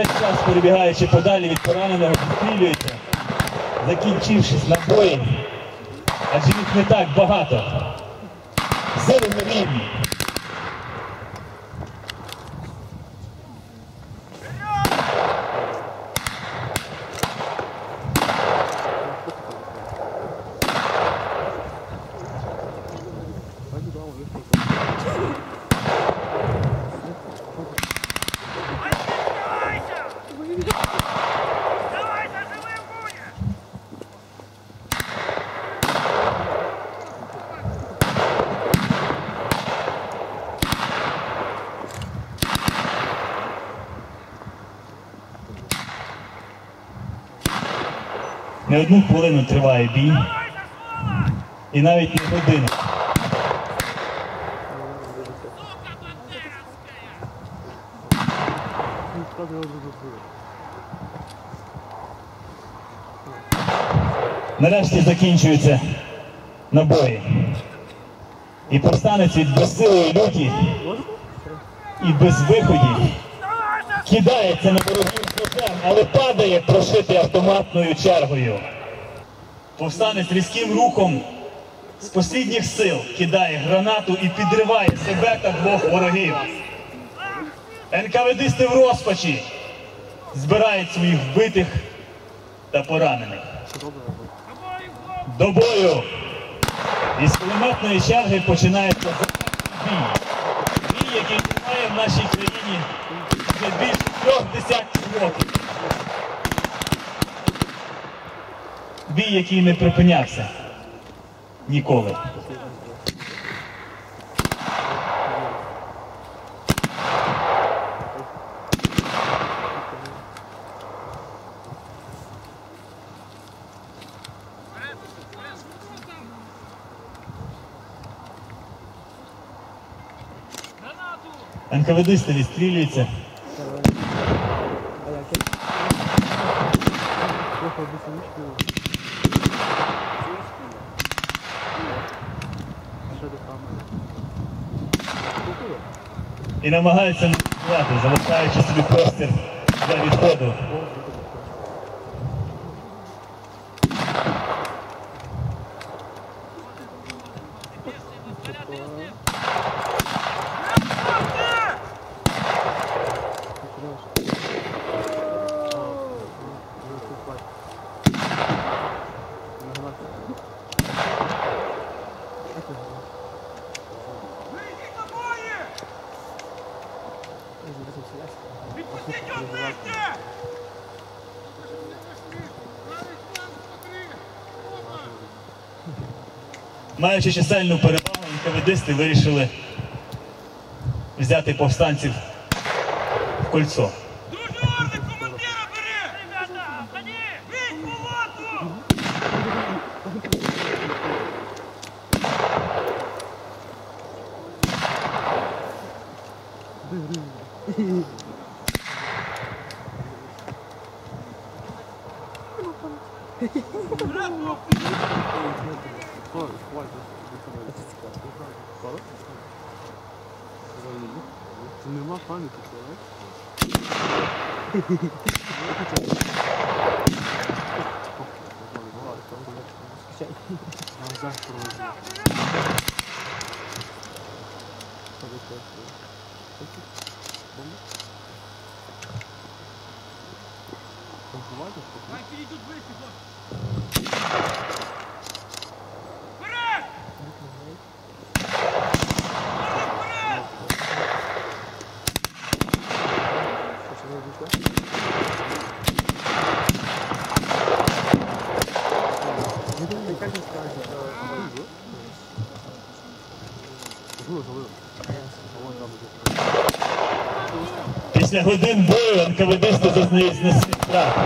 Весь час перебігаючи подалі від пораненого, відстрілюється, закінчившись набої, адже їх не так багато. Сили рівні. Не одну хвилину триває бій, і навіть не годину. Нарешті закінчуються набої. І повстанець від безсилої люті і без виходів кидається на ворогів але падає прошитий автоматною чергою. Повстанець різким рухом з послідніх сил кидає гранату і підриває себе та двох ворогів. НКВДисти в розпачі збирають своїх вбитих та поранених. До бою! Із кулеметної черги починається бій. Бій, який триває в нашій країні вже більше трьох десятків. Бій, який не припинявся ніколи. НКВДисти відстрілюються. І намагаються вбивати, залишаючи собі простір для відходу. Маючи чисельну перевагу, НКВДисти вирішили взяти повстанців в кольцо. Друже Хай перейдуть ближче, хлопці! Після годин бою НКВД зазнають знесення втрат.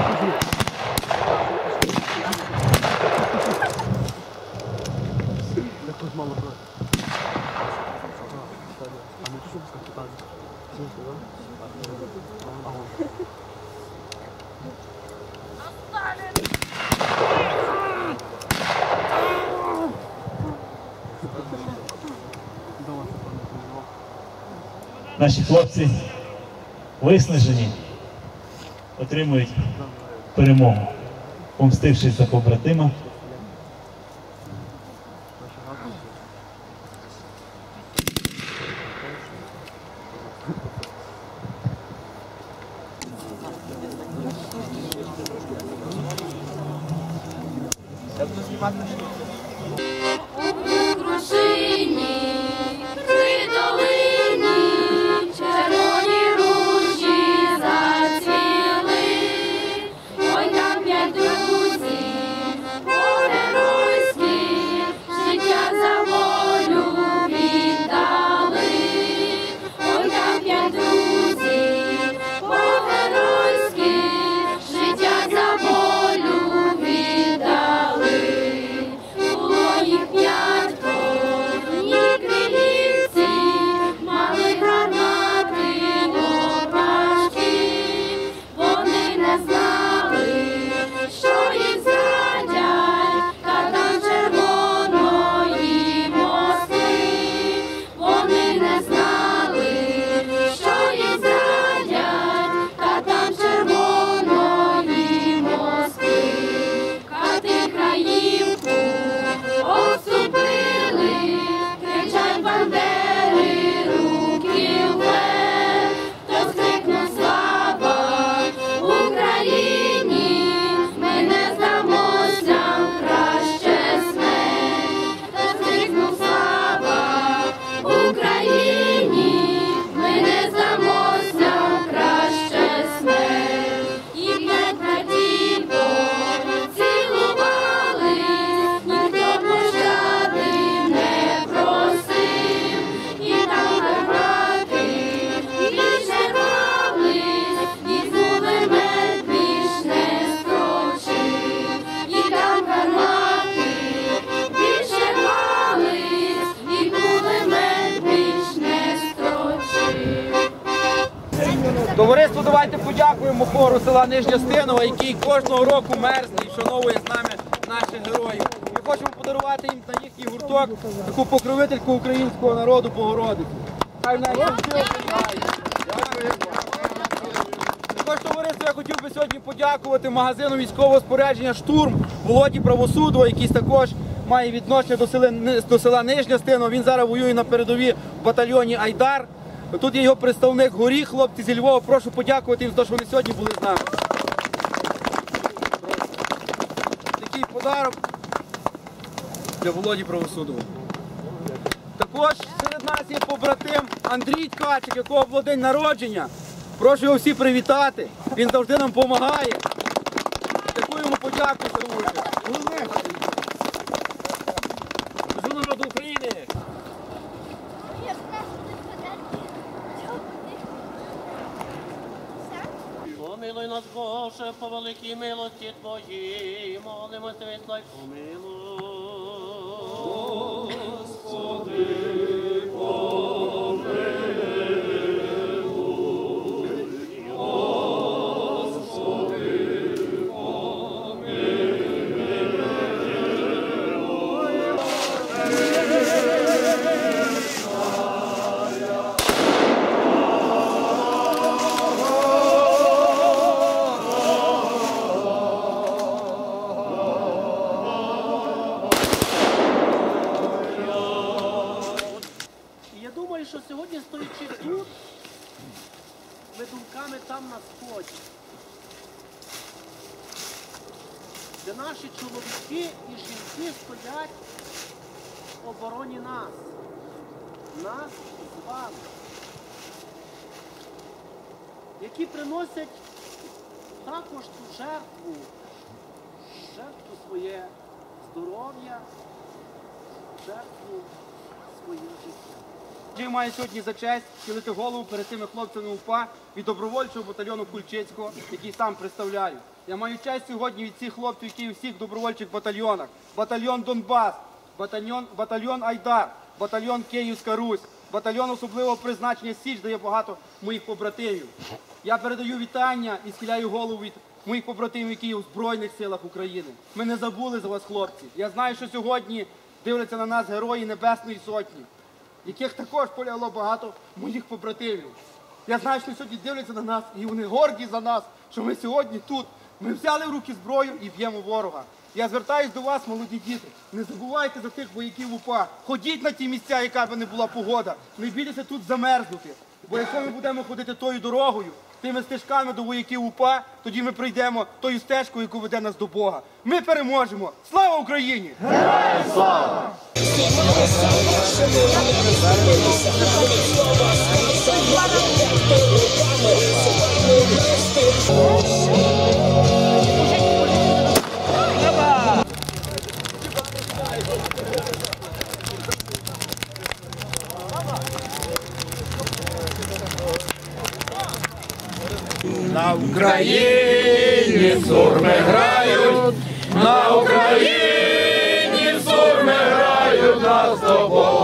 А не то, щоб сказати. Наші хлопці виснажені, отримують перемогу, помстившись за побратима. У Товариство, давайте подякуємо хору села Нижня Стинова, який кожного року мерзне і вшановує з нами наших героїв. Ми хочемо подарувати їм на їхній гурток таку покровительку українського народу Богородицю. Хай в неї сил. Також товариство я хотів би сьогодні подякувати магазину військового спорядження Штурм Володі Правосудова, який також має відношення до села, села Нижня Стинова. Він зараз воює на передовій в батальйоні Айдар. Тут є його представник Горі, хлопці зі Львова. Прошу подякувати їм за те, що вони сьогодні були з нами. Такий подарок для Володі Правосудового. Також серед нас є побратим Андрій Ткачик, якого було день народження. Прошу його всі привітати. Він завжди нам допомагає. Таку йому подяку за участь. Служу народу України! Помилуй нас, Боже, по великій милості Твоїй, молимо світло й помилуй. І ми там на сході. Де наші чоловіки і жінки стоять в обороні нас. Нас з вами. Які приносять також ту жертву, жертву своє здоров'я, жертву своє життя. Я маю сьогодні за честь схилити голову перед тими хлопцями УПА від добровольчого батальйону Кульчицького, який сам представляю. Я маю честь сьогодні від цих хлопців, які у всіх добровольчих батальйонах. Батальйон Донбас, батальйон, батальйон Айдар, батальйон Київська Русь, батальйон особливого призначення Січ, де є багато моїх побратимів. Я передаю вітання і схиляю голову від моїх побратимів, які є у Збройних силах України. Ми не забули за вас, хлопці. Я знаю, що сьогодні дивляться на нас герої Небесної Сотні яких також полягло багато моїх побратимів. Я знаю, що сьогодні дивляться на нас, і вони горді за нас, що ми сьогодні тут. Ми взяли в руки зброю і б'ємо ворога. Я звертаюсь до вас, молоді діти. Не забувайте за тих вояків УПА. Ходіть на ті місця, яка б не була погода. Не бійтеся тут замерзнути. Бо якщо ми будемо ходити тою дорогою, тими стежками до вояків УПА, тоді ми прийдемо тою стежкою, яку веде нас до Бога. Ми переможемо! Слава Україні! На Україні сурми грають, на Україні nós do.